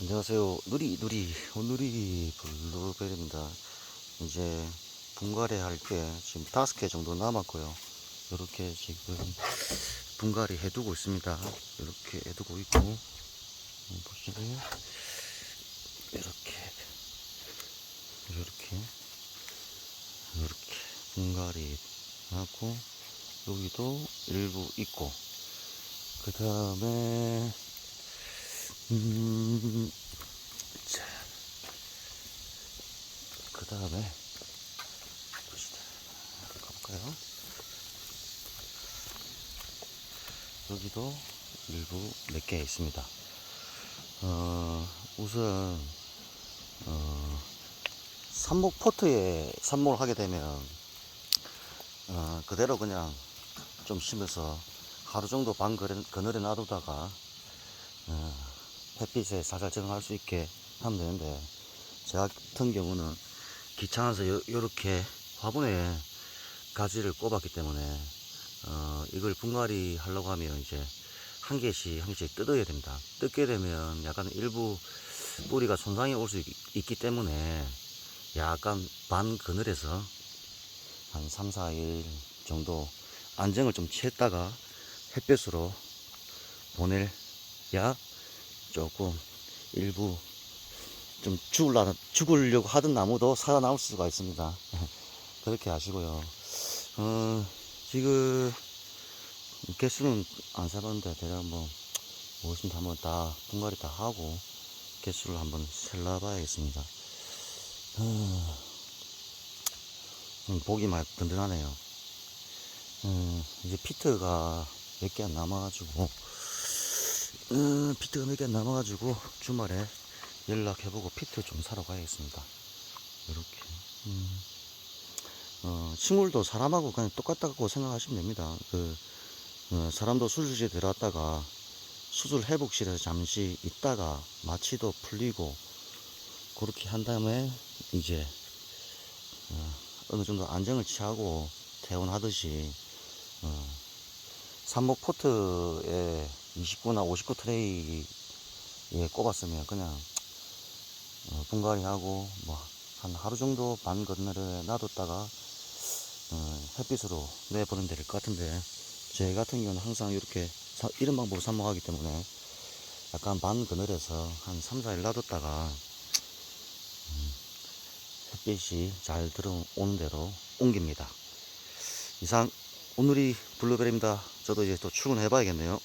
안녕하세요. 누리 누리 오누리 블루벨입니다. 이제 분갈이 할 게 지금 다섯 개 정도 남았고요. 이렇게 지금 분갈이 해두고 있습니다. 이렇게 해두고 있고 음, 보시면 이렇게 이렇게 이렇게 분갈이 하고 여기도 일부 있고 그 다음에 음, 자, 그 다음에. 가볼까요? 여기도 일부 몇 개 있습니다. 어, 우선, 어, 삽목 포트에 삽목을 하게 되면, 어, 그대로 그냥 좀 심어서 하루 정도 반 그늘- 그늘에 놔두다가, 어, 햇빛에 살살 적응할 수 있게 하면 되는데 저 같은 경우는 귀찮아서 요, 요렇게 화분에 가지를 꼽았기 때문에 어, 이걸 분갈이 하려고 하면 이제 한 개씩 한 개씩 뜯어야 됩니다. 뜯게 되면 약간 일부 뿌리가 손상이 올 수 있기 때문에 약간 반 그늘에서 한 3, 4일 정도 안정을 좀 취했다가 햇볕으로 보내야 조금 일부 좀 죽을라, 죽으려고 하던 나무도 살아나올 수가 있습니다. 그렇게 하시고요. 어, 지금 개수는 안 사봤는데 대략 뭐 50 한번 다 분갈이 다 하고 개수를 한번 셀라 봐야겠습니다. 어, 음, 보기만 든든하네요. 음, 이제 피트가 몇 개 안 남아가지고 음, 개안 남아가지고 주말에 연락해보고 피트 좀 사러 가야겠습니다. 이렇게. 음. 어, 식물도 사람하고 그냥 똑같다고 생각하시면 됩니다. 그, 어, 사람도 수술실에 들어갔다가 수술 회복실에서 잠시 있다가 마취도 풀리고 그렇게 한 다음에 이제 어, 어느 정도 안정을 취하고 퇴원하듯이 어, 삽목 포트에 29나 59 트레이에 꼽았으면 그냥 어, 분갈이 하고 뭐 한 하루 정도 반 건너를 놔뒀다가 어, 햇빛으로 내보내면 될 것 같은데 제 같은 경우는 항상 이렇게 사- 이런 방법으로 삽목하기 때문에 약간 반 그늘에서 한 3, 4일 놔뒀다가 음, 햇빛이 잘 들어오는 대로 옮깁니다. 이상 오늘이 블루베리입니다. 저도 이제 또 출근해 봐야겠네요.